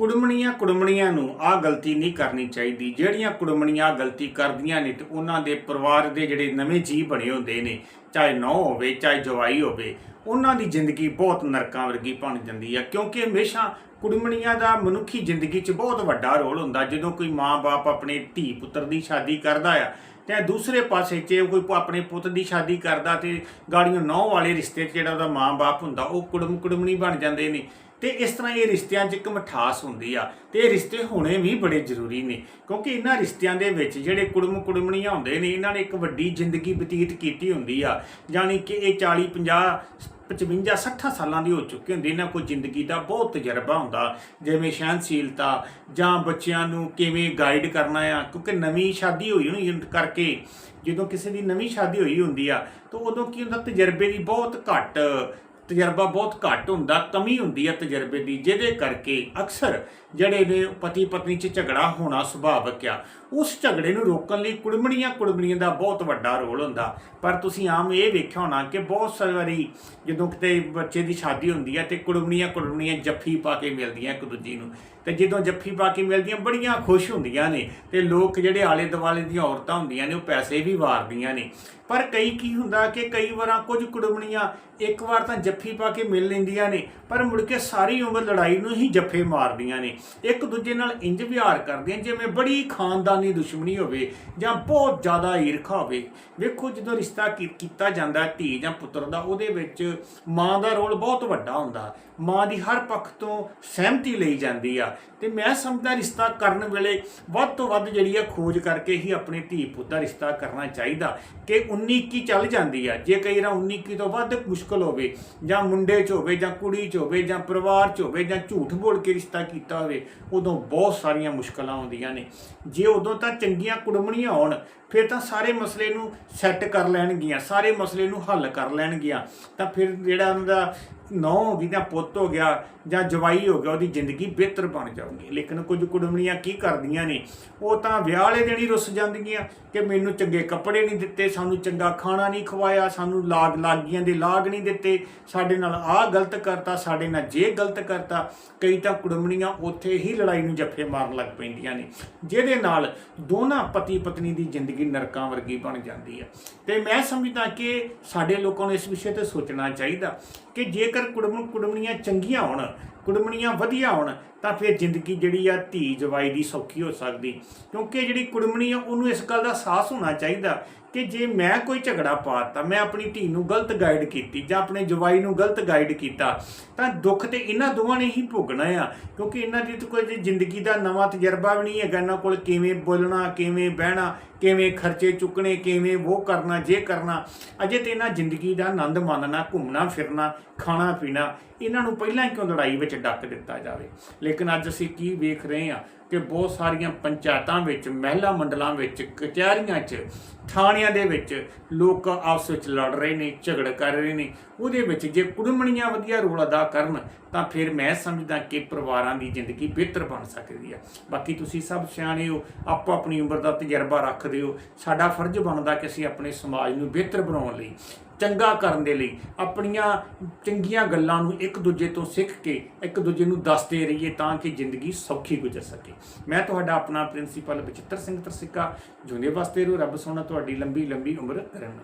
ਕੁੜਮਣੀਆਂ ਕੁੜਮਣੀਆਂ ਨੂੰ ਆਹ ਗਲਤੀ ਨਹੀਂ ਕਰਨੀ ਚਾਹੀਦੀ। ਜਿਹੜੀਆਂ ਕੁੜਮਣੀਆਂ ਗਲਤੀ ਕਰਦੀਆਂ ਨੇ ਤੇ ਉਹਨਾਂ ਦੇ ਪਰਿਵਾਰ ਦੇ ਜਿਹੜੇ ਨਵੇਂ ਜੀਅ ਬਣੇ ਹੁੰਦੇ ਨੇ, ਚਾਹੇ ਨੌ ਹੋਵੇ, ਚਾਹੇ ਜਵਾਈ ਹੋਵੇ, ਉਹਨਾਂ ਦੀ ਜ਼ਿੰਦਗੀ ਬਹੁਤ ਨਰਕਾਂ ਵਰਗੀ ਬਣ ਜਾਂਦੀ ਆ। ਕਿਉਂਕਿ ਹਮੇਸ਼ਾ ਕੁੜਮਣੀਆਂ ਦਾ ਮਨੁੱਖੀ ਜ਼ਿੰਦਗੀ 'ਚ ਬਹੁਤ ਵੱਡਾ ਰੋਲ ਹੁੰਦਾ। ਜਦੋਂ ਕੋਈ ਮਾਂ-ਬਾਪ ਆਪਣੇ ਧੀ ਪੁੱਤਰ ਦੀ ਸ਼ਾਦੀ ਕਰਦਾ ਆ, ਤੇ ਦੂਸਰੇ ਪਾਸੇ 'ਚ ਕੋਈ ਆਪਣੇ ਪੁੱਤ ਦੀ ਸ਼ਾਦੀ ਕਰਦਾ ਤੇ ਗਾੜੀਆਂ ਨੌ ਵਾਲੇ ਰਿਸ਼ਤੇ 'ਚ ਜਿਹੜਾ ਉਹਦਾ ਮਾਂ-ਬਾਪ ਹੁੰਦਾ, ਉਹ ਕੁੜਮ ਕੁੜਮਣੀ ਬਣ ਜਾਂਦੇ ਨੇ। ਤੇ ਇਸ ਤਰ੍ਹਾਂ ਇਹ ਰਿਸ਼ਤਿਆਂ 'ਚ ਇੱਕ ਮਿਠਾਸ ਹੁੰਦੀ ਆ ਤੇ ਇਹ ਰਿਸ਼ਤੇ ਹੋਣੇ ਵੀ ਬੜੇ ਜ਼ਰੂਰੀ ਨੇ, ਕਿਉਂਕਿ ਇਹਨਾਂ ਰਿਸ਼ਤਿਆਂ ਦੇ ਵਿੱਚ ਜਿਹੜੇ ਕੁੜਮ ਕੁੜਮਣੀਆਂ ਹੁੰਦੇ ਨੇ, ਇਹਨਾਂ ਨੇ ਇੱਕ ਵੱਡੀ ਜ਼ਿੰਦਗੀ ਬਤੀਤ ਕੀਤੀ ਹੁੰਦੀ ਆ ਯਾਨੀ ਕਿ ਇਹ 40 50 55 60 ਸਾਲਾਂ ਦੀ ਹੋ ਚੁੱਕੇ ਹੁੰਦੀ, ਇਹਨਾਂ ਕੋਲ ਜ਼ਿੰਦਗੀ ਦਾ ਬਹੁਤ ਤਜਰਬਾ ਹੁੰਦਾ, ਜਿਵੇਂ ਸਹਿਨਸ਼ੀਲਤਾ ਜਾਂ ਬੱਚਿਆਂ ਨੂੰ ਕਿਵੇਂ ਗਾਈਡ ਕਰਨਾ ਆ, ਕਿਉਂਕਿ ਨਵੀਂ ਸ਼ਾਦੀ ਹੋਈ ਹੋਣੀ ਕਰਕੇ, ਜਦੋਂ ਕਿਸੇ ਦੀ ਨਵੀਂ ਸ਼ਾਦੀ ਹੋਈ ਹੁੰਦੀ ਆ, ਤਾਂ ਉਦੋਂ ਕੀ ਹੁੰਦਾ, ਤਜਰਬੇ ਦੀ ਬਹੁਤ ਘੱਟ ਤਜਰਬਾ ਬਹੁਤ ਘੱਟ ਹੁੰਦਾ, ਕਮੀ ਹੁੰਦੀ ਹੈ ਤਜਰਬੇ ਦੀ, ਜਿਹਦੇ ਕਰਕੇ ਅਕਸਰ ਜਿਹੜੇ ਨੇ ਪਤੀ ਪਤਨੀ 'ਚ ਝਗੜਾ ਹੋਣਾ ਸੁਭਾਵਿਕ ਆ। ਉਸ ਝਗੜੇ ਨੂੰ ਰੋਕਣ ਲਈ ਕੁੜਮਣੀਆਂ ਕੁੜਮਣੀਆਂ ਦਾ ਬਹੁਤ ਵੱਡਾ ਰੋਲ ਹੁੰਦਾ। ਪਰ ਤੁਸੀਂ ਆਮ ਇਹ ਵੇਖਿਆ ਹੋਣਾ ਕਿ ਬਹੁਤ ਸਾਰੀ ਵਾਰੀ ਜਦੋਂ ਕਿਤੇ ਬੱਚੇ ਦੀ ਸ਼ਾਦੀ ਹੁੰਦੀ ਹੈ ਤੇ ਕੁੜਮਣੀਆਂ ਕੁੜਮਣੀਆਂ ਜੱਫੀ ਪਾ ਕੇ ਮਿਲਦੀਆਂ ਇੱਕ ਦੂਜੀ ਨੂੰ। ਤੇ ਜਦੋਂ ਜੱਫੀ ਪਾ ਕੇ ਮਿਲਦੀਆਂ, ਬੜੀਆਂ ਖੁਸ਼ ਹੁੰਦੀਆਂ ਨੇ ਤੇ ਲੋਕ ਜਿਹੜੇ ਆਲੇ ਦੁਆਲੇ ਦੀਆਂ ਔਰਤਾਂ ਹੁੰਦੀਆਂ ਨੇ, ਉਹ ਪੈਸੇ ਵੀ ਵਾਰਦੀਆਂ ਨੇ। ਪਰ ਕਈ ਕੀ ਹੁੰਦਾ ਕਿ ਕਈ ਵਾਰਾਂ ਕੁਝ ਕੁੜਮਣੀਆਂ ਇੱਕ ਵਾਰ ਤਾਂ ਜੱਫੀ ਜੱਫੀ ਪਾ ਕੇ ਮਿਲ ਲੈਂਦੀਆਂ ਨੇ, ਪਰ ਮੁੜ ਕੇ ਸਾਰੀ ਉਮਰ ਲੜਾਈ ਨੂੰ ਹੀ ਜੱਫੇ ਮਾਰਦੀਆਂ ਨੇ। ਇੱਕ ਦੂਜੇ ਨਾਲ ਇੰਜ ਵਿਹਾਰ ਕਰਦੀਆਂ, ਜਿਵੇਂ ਬੜੀ ਖਾਨਦਾਨੀ ਦੁਸ਼ਮਣੀ ਹੋਵੇ ਜਾਂ ਬਹੁਤ ਜ਼ਿਆਦਾ ਈਰਖਾ ਹੋਵੇ। ਵੇਖੋ, ਜਦੋਂ ਰਿਸ਼ਤਾ ਕੀ- ਕੀਤਾ ਜਾਂਦਾ ਧੀ ਜਾਂ ਪੁੱਤਰ ਦਾ, ਉਹਦੇ ਵਿੱਚ ਮਾਂ ਦਾ ਰੋਲ ਬਹੁਤ ਵੱਡਾ ਹੁੰਦਾ। ਮਾਂ ਦੀ ਹਰ ਪੱਖ ਤੋਂ ਸਹਿਮਤੀ ਲਈ ਜਾਂਦੀ ਆ। ਤੇ ਮੈਂ ਸਮਝਦਾ ਰਿਸ਼ਤਾ ਕਰਨ ਵੇਲੇ ਵੱਧ ਤੋਂ ਵੱਧ ਜਿਹੜੀ ਆ ਖੋਜ ਕਰਕੇ ਹੀ ਆਪਣੇ ਧੀ ਪੁੱਤ ਦਾ ਰਿਸ਼ਤਾ ਕਰਨਾ ਚਾਹੀਦਾ। ਕਿ 19 21 ਚੱਲ ਜਾਂਦੀ ਆ। ਜੇ ਕਈ ਵਾਰ 19 21 ਤੋਂ ਵੱਧ ਮੁਸ਼ਕਲ ਹੋਵੇ ਜਾਂ ਮੁੰਡੇ 'ਚ ਹੋਵੇ ਜਾਂ ਕੁੜੀ 'ਚ ਹੋਵੇ ਜਾਂ ਪਰਿਵਾਰ 'ਚ ਹੋਵੇ ਜਾਂ ਝੂਠ ਬੋਲ ਕੇ ਰਿਸ਼ਤਾ ਕੀਤਾ ਹੋਵੇ, ਉਦੋਂ ਬਹੁਤ ਸਾਰੀਆਂ ਮੁਸ਼ਕਲਾਂ ਆਉਂਦੀਆਂ ਨੇ। ਜੇ ਉਦੋਂ ਤਾਂ ਚੰਗੀਆਂ ਕੁੜਮਣੀਆਂ ਹੋਣ, ਫਿਰ ਤਾਂ ਸਾਰੇ ਮਸਲੇ ਨੂੰ ਸੈੱਟ ਕਰ ਲੈਣਗੀਆਂ, ਸਾਰੇ ਮਸਲੇ ਨੂੰ ਹੱਲ ਕਰ ਲੈਣਗੀਆਂ। ਤਾਂ ਫਿਰ ਜਿਹੜਾ ਉਹਨਾਂ ਦਾ ਨੌ ਹੋ ਗਈ ਜਾਂ ਪੁੱਤ ਹੋ ਗਿਆ ਜਾਂ ਜਵਾਈ ਹੋ ਗਿਆ, ਉਹਦੀ ਜ਼ਿੰਦਗੀ ਬਿਹਤਰ ਬਣ ਜਾਊਗੀ। ਲੇਕਿਨ ਕੁਝ ਕੁੜਮਣੀਆਂ ਕੀ ਕਰਦੀਆਂ ਨੇ? ਉਹ ਤਾਂ ਵਿਆਹ ਵਾਲੇ ਦਿਨ ਹੀ ਰੁੱਸ ਜਾਂਦੀਆਂ ਕਿ ਮੈਨੂੰ ਚੰਗੇ ਕੱਪੜੇ ਨਹੀਂ ਦਿੱਤੇ, ਸਾਨੂੰ ਚੰਗਾ ਖਾਣਾ ਨਹੀਂ ਖਵਾਇਆ, ਸਾਨੂੰ ਲਾਗ ਲਾਗੀਆਂ ਦੇ ਲਾਗ ਨਹੀਂ ਦਿੱਤੇ। ਸਾਡੇ ਨਾਲ ਆਹ ਗਲਤ ਕਰਤਾ, ਸਾਡੇ ਨਾਲ ਜੇ ਗਲਤ ਕਰਤਾ। ਕਈ ਤਾਂ ਕੁੜਮਣੀਆਂ ਉੱਥੇ ਹੀ ਲੜਾਈ ਨੂੰ ਜੱਫੇ ਮਾਰਨ ਲੱਗ ਪੈਂਦੀਆਂ ਨੇ, ਜਿਹਦੇ ਨਾਲ ਦੋਨਾਂ ਪਤੀ ਪਤਨੀ ਦੀ ਜ਼ਿੰਦਗੀ ਨਰਕਾਂ ਵਰਗੀ ਬਣ ਜਾਂਦੀ ਹੈ। ਤੇ ਮੈਂ ਸਮਝਦਾ ਕਿ ਸਾਡੇ ਲੋਕਾਂ ਨੂੰ ਇਸ ਵਿਸ਼ੇ ਤੇ ਸੋਚਣਾ ਚਾਹੀਦਾ। ਕਿ ਜੇਕਰ ਕੁੜਮ ਕੁੜਮਣੀਆਂ ਚੰਗੀਆਂ ਹੋਣ ਕੁੜਮਣੀਆਂ ਵਧੀਆ ਹੋਣ, ਤਾਂ ਫਿਰ ਜ਼ਿੰਦਗੀ ਜਿਹੜੀ ਆ ਧੀ ਜਵਾਈ ਦੀ ਸੌਖੀ ਹੋ ਸਕਦੀ। ਕਿਉਂਕਿ ਜਿਹੜੀ ਕੁੜਮਣੀ ਆ, ਉਹਨੂੰ ਇਸ ਗੱਲ ਦਾ ਅਹਿਸਾਸ ਹੋਣਾ ਚਾਹੀਦਾ ਕਿ ਜੇ ਮੈਂ ਕੋਈ ਝਗੜਾ ਪਾਤਾ, ਮੈਂ ਆਪਣੀ ਧੀ ਨੂੰ ਗਲਤ ਗਾਈਡ ਕੀਤੀ ਜਾਂ ਆਪਣੇ ਜਵਾਈ ਨੂੰ ਗਲਤ ਗਾਈਡ ਕੀਤਾ, ਤਾਂ ਦੁੱਖ ਤੇ ਇਹਨਾਂ ਦੋਵਾਂ ਨੇ ਹੀ ਭੋਗਣਾ ਆ। ਕਿਉਂਕਿ ਇਹਨਾਂ ਦੀ ਤਾਂ ਕੋਈ ਜ਼ਿੰਦਗੀ ਦਾ ਨਵਾਂ ਤਜਰਬਾ ਵੀ ਨਹੀਂ ਹੈਗਾ, ਇਹਨਾਂ ਕੋਲ ਕਿਵੇਂ ਬੋਲਣਾ, ਕਿਵੇਂ ਬਹਿਣਾ, ਕਿਵੇਂ ਖਰਚੇ ਚੁੱਕਣੇ, ਕਿਵੇਂ ਉਹ ਕਰਨਾ, ਜੇ ਕਰਨਾ, ਅਜੇ ਤੇ ਇਹਨਾਂ ਜ਼ਿੰਦਗੀ ਦਾ ਆਨੰਦ ਮਾਣਨਾ ਘੁੰਮਣਾ, ਫਿਰਨਾ ਖਾਣਾ ਪੀਣਾ ਇਹਨਾਂ ਨੂੰ ਪਹਿਲਾਂ ਹੀ ਕਿਉਂ ਲੜਾਈ ਵਿੱਚ ਡੱਕ ਦਿੱਤਾ ਜਾਵੇ। ਲੇਕਿਨ ਅੱਜ ਅਸੀਂ ਕੀ ਵੇਖ ਰਹੇ ਹਾਂ ਕਿ ਬਹੁਤ ਸਾਰੀਆਂ ਪੰਚਾਇਤਾਂ ਵਿੱਚ, ਮਹਿਲਾ ਮੰਡਲਾਂ ਵਿੱਚ, ਕਚਹਿਰੀਆਂ 'ਚ, ਥਾਣਿਆਂ ਦੇ ਵਿੱਚ ਲੋਕ ਆਪਸ ਵਿੱਚ ਲੜ ਰਹੇ ਨੇ, ਝਗੜ ਕਰ ਰਹੇ ਨੇ। ਉਹਦੇ ਵਿੱਚ ਜੇ ਕੁੜਮਣੀਆਂ ਵਧੀਆ ਰੋਲ ਅਦਾ ਕਰਨ, ਤਾਂ ਫਿਰ ਮੈਂ ਸਮਝਦਾ ਕਿ ਪਰਿਵਾਰਾਂ ਦੀ ਜ਼ਿੰਦਗੀ ਬਿਹਤਰ ਬਣ ਸਕਦੀ ਹੈ ਬਾਕੀ ਤੁਸੀਂ ਸਭ ਸਿਆਣੇ ਹੋ, ਆਪੋ ਆਪਣੀ ਉਮਰ ਦਾ ਤਜਰਬਾ ਰੱਖਦੇ ਹੋ। ਸਾਡਾ ਫਰਜ਼ ਬਣਦਾ ਕਿ ਅਸੀਂ ਆਪਣੇ ਸਮਾਜ ਨੂੰ ਬਿਹਤਰ ਬਣਾਉਣ ਲਈ ਚੰਗਾ ਕਰਨ ਦੇ ਲਈ, ਆਪਣੀਆਂ ਚੰਗੀਆਂ ਗੱਲਾਂ ਨੂੰ ਇੱਕ ਦੂਜੇ ਤੋਂ ਸਿੱਖ ਕੇ, ਇੱਕ ਦੂਜੇ ਨੂੰ ਦੱਸਦੇ ਰਹੀਏ ਤਾਂ ਕਿ ਜ਼ਿੰਦਗੀ ਸੌਖੀ ਗੁਜ਼ਰ ਸਕੇ। ਮੈਂ ਤੁਹਾਡਾ ਆਪਣਾ ਪ੍ਰਿੰਸੀਪਲ ਬਚਿੱਤਰ ਸਿੰਘ ਤਰਸਿੱਕਾ ਜੁਨੇ ਵਾਸਤੇ ਰੋ, ਰੱਬ ਸੋਹਣਾ ਤੁਹਾਡੀ ਲੰਬੀ ਲੰਬੀ ਉਮਰ ਕਰਨ